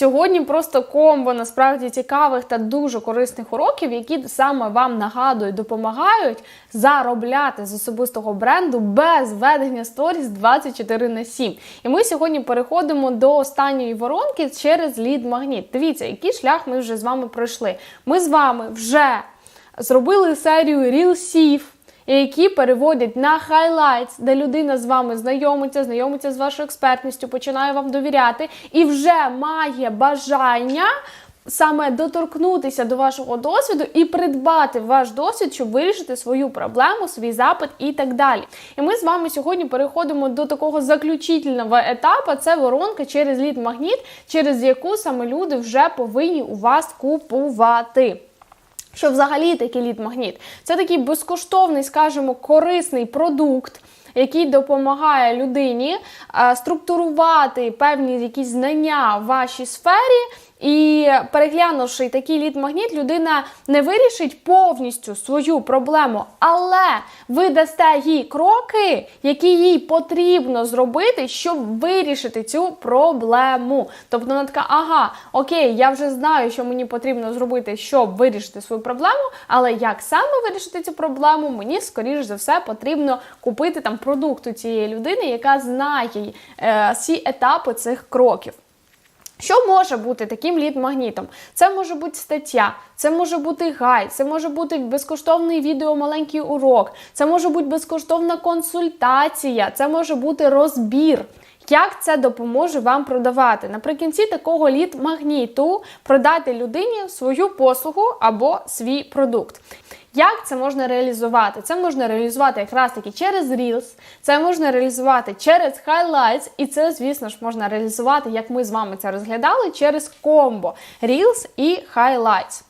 Сьогодні просто комбо насправді цікавих та дуже корисних уроків, які саме вам нагадують, допомагають заробляти з особистого бренду без ведення сторіс 24 на 7. І ми сьогодні переходимо до останньої воронки через лід магніт. Дивіться, який шлях ми вже з вами пройшли. Ми з вами вже зробили серію рілсів, які переводять на highlights, де людина з вами знайомиться, знайомиться з вашою експертністю, починає вам довіряти і вже має бажання. Саме доторкнутися до вашого досвіду і придбати ваш досвід, щоб вирішити свою проблему, свій запит і так далі. І ми з вами сьогодні переходимо до такого заключительного етапу: це воронка через лід магніт, через яку саме люди вже повинні у вас купувати. Що взагалі такий лід-магніт? Це такий безкоштовний, скажімо, корисний продукт, який допомагає людині е, структурувати певні якісь знання в вашій сфері. І переглянувши такий лід-магніт, людина не вирішить повністю свою проблему, але ви дасте їй кроки, які їй потрібно зробити, щоб вирішити цю проблему. Тобто вона така, ага, окей, я вже знаю, що мені потрібно зробити, щоб вирішити свою проблему, але як саме вирішити цю проблему, мені скоріш за все потрібно купити там продукт у цієї людини, яка знає е, всі етапи цих кроків. Що може бути таким лід-магнітом? Це може бути стаття, це може бути гайд, це може бути безкоштовний відео, маленький урок, це може бути безкоштовна консультація, це може бути розбір. Як це допоможе вам продавати? Наприкінці такого лід-магніту продати людині свою послугу або свій продукт. Як це можна реалізувати? Це можна реалізувати якраз таки через Reels, це можна реалізувати через Highlights, і це, звісно ж, можна реалізувати, як ми з вами це розглядали, через комбо Reels і Highlights.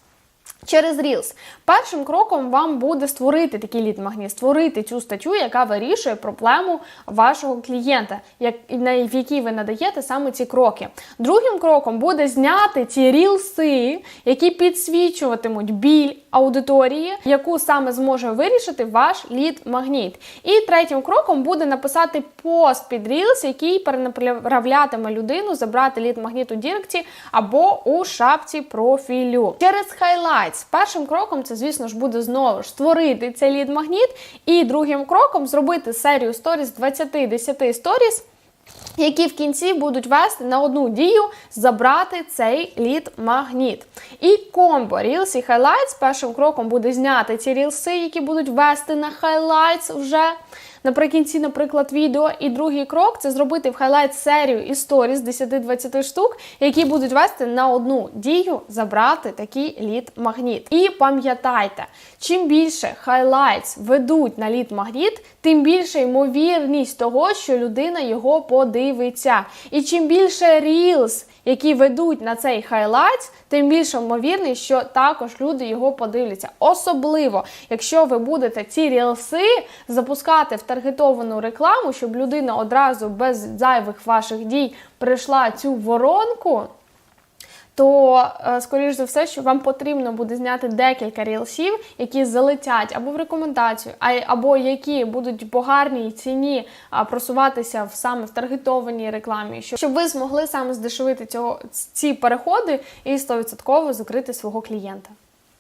Через Reels. Першим кроком вам буде створити такий лід-магніт, створити цю статтю, яка вирішує проблему вашого клієнта, як, в якій ви надаєте саме ці кроки. Другим кроком буде зняти ці рілси, які підсвічуватимуть біль аудиторії, яку саме зможе вирішити ваш лід-магніт. І третім кроком буде написати пост під Reels, який перенаправлятиме людину забрати лід-магніт у Діректі або у шапці профілю. Через Highlights. Першим кроком це, звісно ж, буде знову ж створити цей лід-магніт. І другим кроком зробити серію сторіс 20-10 сторіс. Які в кінці будуть вести на одну дію забрати цей лід-магніт. І комбо Reels і Highlights першим кроком буде зняти ці рілси, які будуть вести на Highlights вже наприкінці, наприклад, відео. І другий крок це зробити в Highlights серію і сторіс 10-20 штук, які будуть вести на одну дію забрати такий лід-магніт. І пам'ятайте, чим більше Highlights ведуть на лід-магніт, тим більше ймовірність того, що людина його подивиться. І чим більше Reels, які ведуть на цей хайлайт, тим більше ймовірний, що також люди його подивляться. Особливо, якщо ви будете ці рілси запускати в таргетовану рекламу, щоб людина одразу без зайвих ваших дій прийшла цю воронку то, е, скоріш за все, що вам потрібно буде зняти декілька рілсів, які залетять або в рекомендацію, або які будуть по гарній ціні просуватися в саме в таргетованій рекламі, щоб ви змогли саме здешевити цього ці переходи і 100% закрити свого клієнта.